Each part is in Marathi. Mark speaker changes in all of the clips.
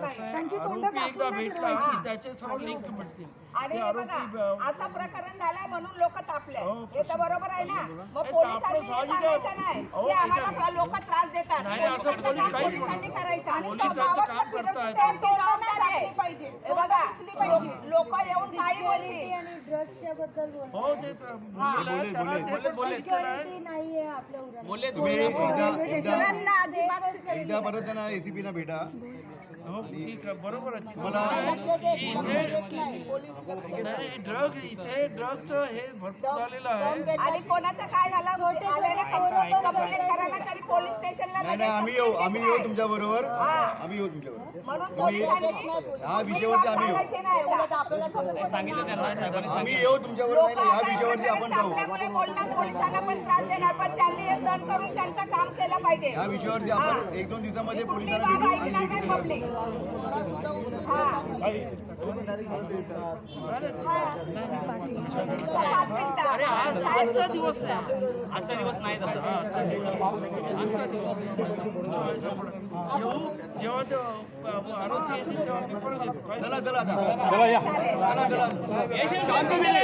Speaker 1: कसं आहे,
Speaker 2: त्यांची तोंड
Speaker 1: आरोपी एकदा
Speaker 2: दाखवून नाही
Speaker 1: भेटला
Speaker 2: ठेवायची.
Speaker 1: की त्याचे सर्व लिंक मिळतील.
Speaker 3: आणि
Speaker 1: ते
Speaker 3: हे
Speaker 1: आरोपी
Speaker 3: बघा
Speaker 1: ब-
Speaker 3: असं प्रकरण झालंय म्हणून लोक तापले.
Speaker 1: हो,
Speaker 3: हे तर बरोबर आहे ना. मग
Speaker 1: नाही,
Speaker 3: पोलिसांनी हे
Speaker 1: साहजिक आहे.
Speaker 3: सांगायचं नाही.
Speaker 1: हो,
Speaker 3: की आम्हाला
Speaker 1: त्याच्या-
Speaker 3: लोक त्रास देतात.
Speaker 1: नाही, नाही, असं
Speaker 3: पोलिसांचं
Speaker 1: पोलीस
Speaker 3: काम
Speaker 1: काहीच
Speaker 3: पोलिसांनी करायचं. आणि
Speaker 1: पोलिसांचं काम करतायत.
Speaker 3: त्यांची जबाबदारी आहे. हे बघा लोक येऊन काही
Speaker 4: आणि ड्रग्सच्या बद्दल बोलतो
Speaker 1: हो ते तर बोललेलं आहे, त्यांना ते पण सांगितलेलं आहे
Speaker 4: सिक्युरिटी नाहीये आपल्या उरात
Speaker 5: तुम्ही एकदा एकदा
Speaker 4: अजिबात
Speaker 5: एकदा परत त्यांना एसीपी ना भेटा.
Speaker 1: बरोबर आहे.
Speaker 5: तुम्हाला
Speaker 1: नाही ड्रग इथे ड्रगचं हे भरपूर झालेलं आहे.
Speaker 3: आणि कोणाचं काय झालं? आलेले कंप्लेंट करायला तरी पोलीस स्टेशनला
Speaker 5: नाही नाही आम्ही येऊ आम्ही येऊ तुमच्या बरोबर आम्ही येऊ तुमच्या बरोबर ह्या विषयावरती आम्ही येऊ.
Speaker 3: नाही का?
Speaker 5: आम्ही येऊ तुमच्या बरोबर ह्या विषयावरती आपण जाऊ.
Speaker 3: त्यामुळे बोलणार पोलिसांना पण त्रास देणार पण त्यांनी हे सहन करून त्यांचं काम केलं. पाहिजे
Speaker 5: ह्या विषयावरती आपण एक दोन दिवसामध्ये पोलिसांना
Speaker 3: हा.
Speaker 1: आजचा दिवस नाही.
Speaker 6: आजचा दिवस नाही
Speaker 1: आजचा दिवस पुढच्या वेळेस जेव्हा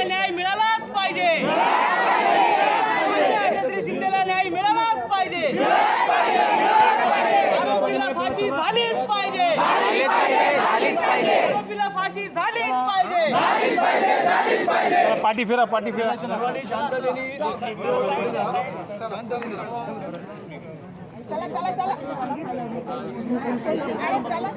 Speaker 6: न्याय मिळालाच पाहिजे. शिंदेला न्याय मिळालाच पाहिजे. फाशी झालीच पाहिजे आरोपीला फाशी झालीच पाहिजे.
Speaker 7: पाठी फिरा पाठी फिरा.
Speaker 5: शांततेने शांत
Speaker 3: चला चला चला. अरे चला.